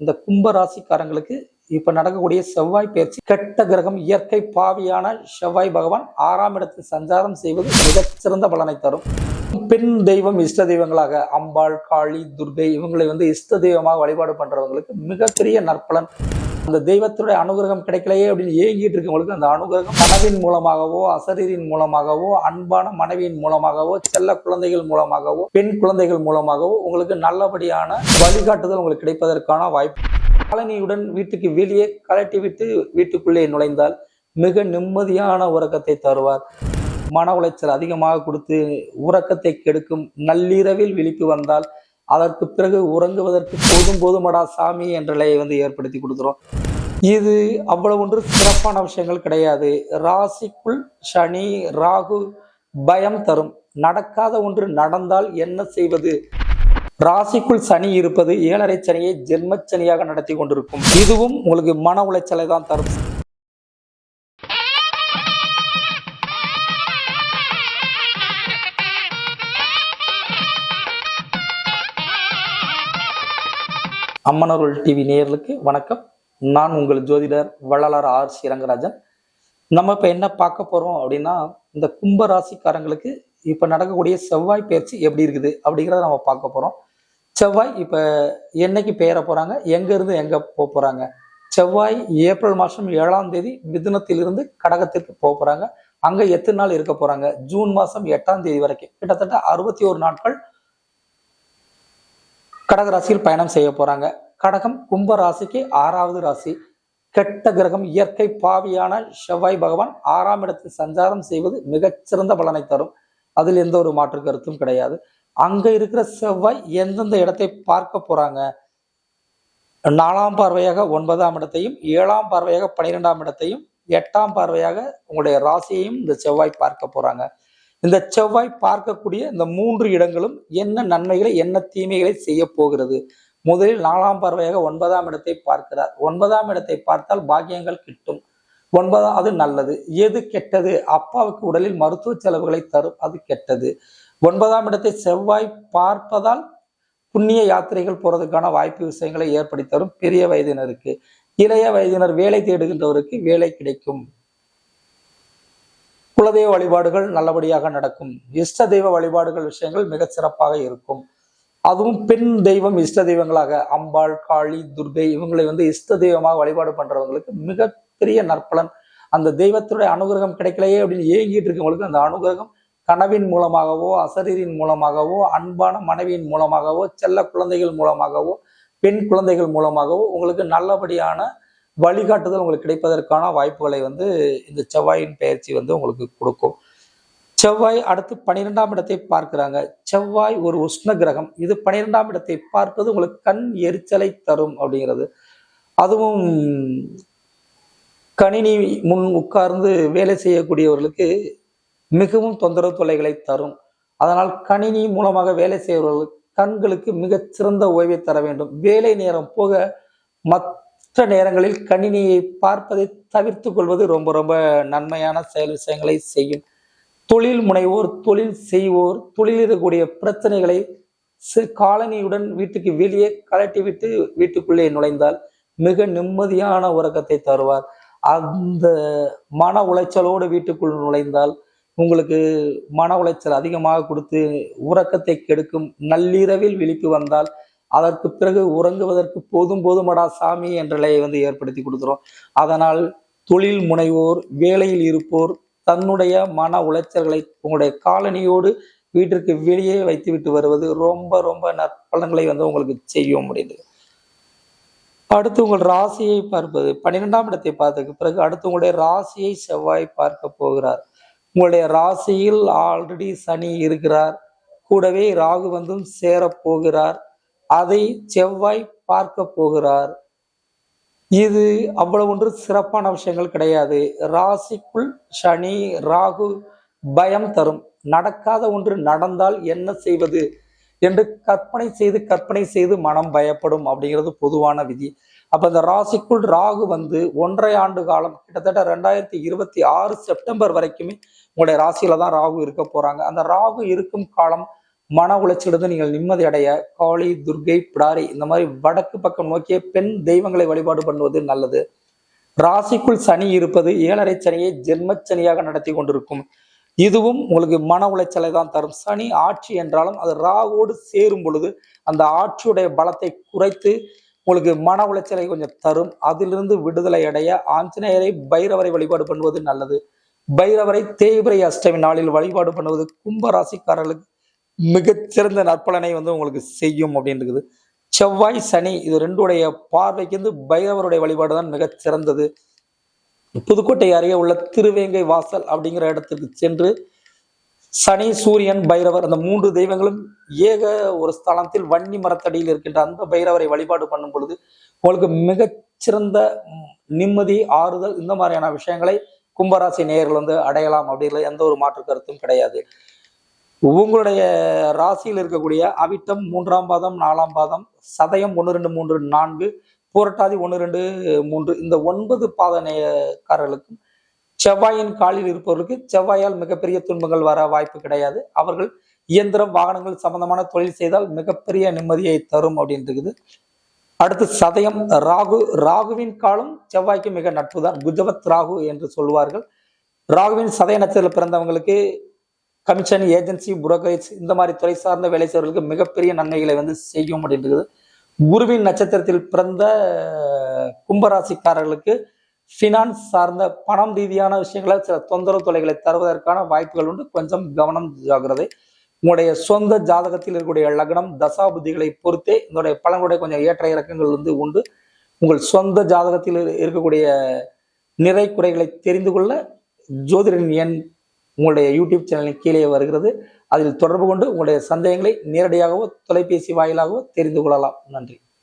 இந்த கும்ப ராசிக்காரங்களுக்கு இப்ப நடக்கக்கூடிய செவ்வாய் பயிற்சி கெட்ட கிரகம் இயற்கை பாவியான செவ்வாய் பகவான் ஆறாம் இடத்தில் சஞ்சாரம் செய்வது மிகச்சிறந்த பலனை தரும். பெண் தெய்வம் இஷ்ட தெய்வங்களாக அம்பாள் காளி துர்கை இவங்களை வந்து இஷ்ட தெய்வமாக வழிபாடு பண்றவங்களுக்கு மிகப்பெரிய நற்பலன். அந்த தெய்வத்துடைய அனுகிரகம் கிடைக்கலையே அப்படின்னு ஏங்கிட்டு இருக்கவங்களுக்கு அந்த அனுகிரகம் மனதின் மூலமாகவோ அசரீரின் மூலமாகவோ அன்பான மனைவியின் மூலமாகவோ செல்ல குழந்தைகள் மூலமாகவோ பெண் குழந்தைகள் மூலமாகவோ உங்களுக்கு நல்லபடியான வழிகாட்டுதல் உங்களுக்கு கிடைப்பதற்கான வாய்ப்பு. காலனியுடன் வீட்டுக்கு வெளியே கலட்டி விட்டு வீட்டுக்குள்ளே நுழைந்தால் மிக நிம்மதியான உறக்கத்தை தருவார். மன உளைச்சல் அதிகமாக கொடுத்து உறக்கத்தை கெடுக்கும் நள்ளிரவில் விழிப்பு வந்தால் அதற்கு பிறகு உறங்குவதற்கு போதும் போதுமடா சாமி என்ற நிலையை வந்து ஏற்படுத்தி கொடுத்துரும் இது அவ்வளவு ஒன்று சிறப்பான விஷயங்கள் கிடையாது. ராசிக்குள் சனி ராகு பயம் தரும். நடக்காத ஒன்று நடந்தால் என்ன செய்வது? ராசிக்குள் சனி இருப்பது ஏழரை சனியை ஜென்மச்சனியாக நடத்தி கொண்டிருக்கும். இதுவும் உங்களுக்கு மன உளைச்சலை தான் தரும். அம்மனருள் டிவி நேயர்களுக்கு வணக்கம். நான் உங்கள் ஜோதிடர் வள்ளலார் ஆர் சி ரங்கராஜன். நம்ம இப்போ என்ன பார்க்க போகிறோம் அப்படின்னா இந்த கும்ப ராசிக்காரங்களுக்கு இப்போ நடக்கக்கூடிய செவ்வாய் பயிற்சி எப்படி இருக்குது அப்படிங்கிறத நம்ம பார்க்க போகிறோம் செவ்வாய் இப்போ என்னைக்கு பெயர போகிறாங்க எங்கேருந்து எங்கே போக போகிறாங்க செவ்வாய் ஏப்ரல் மாதம் ஏழாம் தேதி மிதுனத்திலிருந்து கடகத்திற்கு போக போகிறாங்க அங்கே எத்தனை நாள் இருக்க போகிறாங்க ஜூன் மாதம் எட்டாம் தேதி வரைக்கும். கிட்டத்தட்ட அறுபத்தி ஒரு நாட்கள் கடக ராசியில் பயணம் செய்ய போறாங்க. கடகம் கும்ப ராசிக்கு ஆறாவது ராசி. கெட்ட கிரகம் இயற்கை பாவியான செவ்வாய் பகவான் ஆறாம் இடத்தில் சஞ்சாரம் செய்வது மிகச்சிறந்த பலனை தரும். அதில் எந்த ஒரு மாற்று கருத்தும் கிடையாது. அங்க இருக்கிற செவ்வாய் எந்தெந்த இடத்தை பார்க்க போறாங்க? நாலாம் பார்வையாக ஒன்பதாம் இடத்தையும் ஏழாம் பார்வையாக பன்னிரெண்டாம் இடத்தையும் எட்டாம் பார்வையாக உங்களுடைய ராசியையும் இந்த செவ்வாய் பார்க்க போறாங்க. இந்த செவ்வாய் பார்க்கக்கூடிய இந்த மூன்று இடங்களும் என்ன நன்மைகளை என்ன தீமைகளை செய்ய போகிறது? முதலில் நாலாம் பார்வையாக ஒன்பதாம் இடத்தை பார்க்கிறார். ஒன்பதாம் இடத்தை பார்த்தால் பாக்கியங்கள் கிட்டும். ஒன்பதாம் அது நல்லது. எது கெட்டது? அப்பாவுக்கு உடலில் மருத்துவ செலவுகளை தரும் அது கெட்டது. ஒன்பதாம் இடத்தை செவ்வாய் பார்ப்பதால் புண்ணிய யாத்திரைகள் போறதுக்கான வாய்ப்பு விஷயங்களை ஏற்படுத்தி தரும். பெரிய வயதினருக்கு. இளைய வயதினர் வேலை தேடுகின்றவருக்கு வேலை கிடைக்கும். குலதெய்வ வழிபாடுகள் நல்லபடியாக நடக்கும். இஷ்ட தெய்வ வழிபாடுகள் விஷயங்கள் மிக சிறப்பாக இருக்கும். அதுவும் பெண் தெய்வம் இஷ்ட தெய்வங்களாக அம்பாள் காளி துர்கை இவங்களை வந்து இஷ்ட தெய்வமாக வழிபாடு பண்றவங்களுக்கு மிகப்பெரிய நற்பலன். அந்த தெய்வத்துடைய அனுகிரகம் கிடைக்கலையே அப்படின்னு ஏங்கிட்டு இருக்கவங்களுக்கு அந்த அனுகிரகம் கனவின் மூலமாகவோ அசரீரின் மூலமாகவோ அன்பான மனைவியின் மூலமாகவோ செல்ல குழந்தைகள் மூலமாகவோ பெண் குழந்தைகள் மூலமாகவோ உங்களுக்கு நல்லபடியான வழிகாட்டுதல் உங்களுக்கு கிடைப்பதற்கான வாய்ப்புகளை வந்து இந்த செவ்வாயின் பயிற்சி வந்து உங்களுக்கு கொடுக்கும். செவ்வாய் அடுத்து பன்னிரெண்டாம் இடத்தை பார்க்கிறாங்க. செவ்வாய் ஒரு உஷ்ண கிரகம். இது பன்னிரெண்டாம் இடத்தை பார்ப்பது உங்களுக்கு கண் எரிச்சலை தரும் அப்படிங்கிறது. அதுவும் கணினி முன் உட்கார்ந்து வேலை செய்யக்கூடியவர்களுக்கு மிகவும் தொந்தரவு தொல்லைகளை தரும். அதனால் கணினி மூலமாக வேலை செய்பவர்கள் கண்களுக்கு மிகச்சிறந்த ஓய்வை தர வேண்டும். வேலை நேரம் போக மத் மற்ற நேரங்களில் கணினியை பார்ப்பதை தவிர்த்து கொள்வது ரொம்ப ரொம்ப நன்மையான செயல் விஷயங்களை செய்யும். தொழில் முனைவோர் தொழில் செய்வோர் தொழில் இருக்கக்கூடிய பிரச்சனைகளை காலனியுடன் வீட்டுக்கு வெளியே கலட்டி விட்டு வீட்டுக்குள்ளே நுழைந்தால் மிக நிம்மதியான உறக்கத்தை தருவார். அந்த மன உளைச்சலோடு வீட்டுக்குள் நுழைந்தால் உங்களுக்கு மன உளைச்சல் அதிகமாக கொடுத்து உறக்கத்தை கெடுக்கும். நள்ளிரவில் விழிப்பு வந்தால் அதற்கு பிறகு உறங்குவதற்கு போதும் போதுமடா சாமி என்ற நிலையை வந்து ஏற்படுத்தி கொடுத்துரும் அதனால் தொழில் முனைவோர் வேலையில் இருப்போர் தன்னுடைய மன உளைச்சல்களை உங்களுடைய காலனியோடு வீட்டிற்கு வெளியே வைத்துவிட்டு வருவது ரொம்ப ரொம்ப நற்பலன்களை வந்து உங்களுக்கு செய்ய முடியுது அடுத்து உங்கள் ராசியை பார்ப்பது. பன்னிரெண்டாம் இடத்தை பார்த்ததுக்கு பிறகு அடுத்து உங்களுடைய ராசியை செவ்வாய் பார்க்க போகிறார். உங்களுடைய ராசியில் ஆல்ரெடி சனி இருக்கிறார். கூடவே ராகு வந்தும் சேரப் போகிறார். அதை செவ்வாய் பார்க்க போகிறார். இது அவ்வளவு ஒன்று சிறப்பான விஷயங்கள் கிடையாது. ராசிக்குள் சனி ராகு பயம் தரும். நடக்காத ஒன்று நடந்தால் என்ன செய்வது? என்று கற்பனை செய்து கற்பனை செய்து மனம் பயப்படும் அப்படிங்கிறது பொதுவான விதி. அப்ப இந்த ராசிக்குள் ராகு வந்து ஒன்றரை ஆண்டு காலம் கிட்டத்தட்ட ரெண்டாயிரத்தி இருபத்தி ஆறு செப்டம்பர் வரைக்குமே உங்களுடைய ராசியில தான் ராகு இருக்க போறாங்க. அந்த ராகு இருக்கும் காலம் மன உளைச்சலிருந்து நீங்கள் நிம்மதி அடைய காளி துர்கை பிடாரி இந்த மாதிரி வடக்கு பக்கம் நோக்கிய பெண் தெய்வங்களை வழிபாடு பண்ணுவது நல்லது. ராசிக்குள் சனி இருப்பது ஏழரை சனியை ஜென்மச்சனியாக நடத்தி கொண்டிருக்கும். இதுவும் உங்களுக்கு மன உளைச்சலை தான் தரும். சனி ஆட்சி என்றாலும் அது ராவோடு சேரும் பொழுது அந்த ஆட்சியுடைய பலத்தை குறைத்து உங்களுக்கு மன உளைச்சலை கொஞ்சம் தரும். அதிலிருந்து விடுதலை அடைய ஆஞ்சநேயரை பைரவரை வழிபாடு பண்ணுவது நல்லது. பைரவரை தேய்பிரை அஷ்டமி நாளில் வழிபாடு பண்ணுவது கும்ப ராசிக்காரர்களுக்கு மிகச்சிறந்த நற்பலனை வந்து உங்களுக்கு செய்யும் அப்படின்றது. செவ்வாய் சனி இது ரெண்டுடைய பார்வைக்கு வந்து பைரவருடைய வழிபாடு தான் மிகச் சிறந்தது புதுக்கோட்டை அருகே உள்ள திருவேங்கை வாசல் அப்படிங்கிற இடத்துக்கு சென்று சனி சூரியன் பைரவர் அந்த மூன்று தெய்வங்களும் ஏக ஒரு ஸ்தலத்தில் வன்னி மரத்தடியில் இருக்கின்ற அந்த பைரவரை வழிபாடு பண்ணும் பொழுது உங்களுக்கு மிகச்சிறந்த நிம்மதி ஆறுதல் இந்த மாதிரியான விஷயங்களை கும்பராசி நேயர்கள் வந்து அடையலாம் அப்படிங்கிற எந்த ஒரு மாற்று கருத்தும் கிடையாது. உங்களுடைய ராசியில் இருக்கக்கூடிய அவிட்டம் மூன்றாம் பாதம் நாலாம் பாதம் சதயம் ஒன்று ரெண்டு மூன்று நான்கு பூரட்டாதி ஒன்று ரெண்டு மூன்று இந்த ஒன்பது பாத நேயக்காரர்களுக்கும் செவ்வாயின் காலில் இருப்பவர்களுக்கு செவ்வாயால் மிகப்பெரிய துன்பங்கள் வர வாய்ப்பு கிடையாது. அவர்கள் இயந்திரம் வாகனங்கள் சம்பந்தமான தொழில் செய்தால் மிகப்பெரிய நிம்மதியை தரும் அப்படின்றது அடுத்து சதயம் ராகு ராகுவின் காலம் செவ்வாய்க்கு மிக நட்பு தான் குஜவத் ராகு என்று சொல்வார்கள். ராகுவின் சதய நட்சத்திரத்தில் பிறந்தவங்களுக்கு கமிஷன் ஏஜென்சி புரோக்கரேஜ் இந்த மாதிரி துறை சார்ந்த வேலை செய்வர்களுக்கு மிகப்பெரிய நன்மைகளை வந்து செய்யும் அப்படின்றது. குருவின் நட்சத்திரத்தில் பிறந்த கும்பராசிக்காரர்களுக்கு ஃபினான்ஸ் சார்ந்த பணம் ரீதியான விஷயங்களை சில தொந்தரவு தொலைகளை தருவதற்கான வாய்ப்புகள் உண்டு. கொஞ்சம் கவனம் ஜாகிறது உங்களுடைய சொந்த ஜாதகத்தில் இருக்கக்கூடிய லக்னம் தசாபுத்திகளை பொறுத்தே இதனுடைய பலன்களுடைய கொஞ்சம் ஏற்ற இறக்கங்கள் வந்து உண்டு. உங்கள் சொந்த ஜாதகத்தில் இருக்கக்கூடிய நிறை குறைகளை தெரிந்து கொள்ள ஜோதிடன் எண் உங்களுடைய யூடியூப் சேனலின் கீழே வருகிறது. அதில் தொடர்பு கொண்டு உங்களுடைய சந்தேகங்களை நேரடியாகவோ தொலைபேசி வாயிலாகவோ தெரிந்து கொள்ளலாம். நன்றி.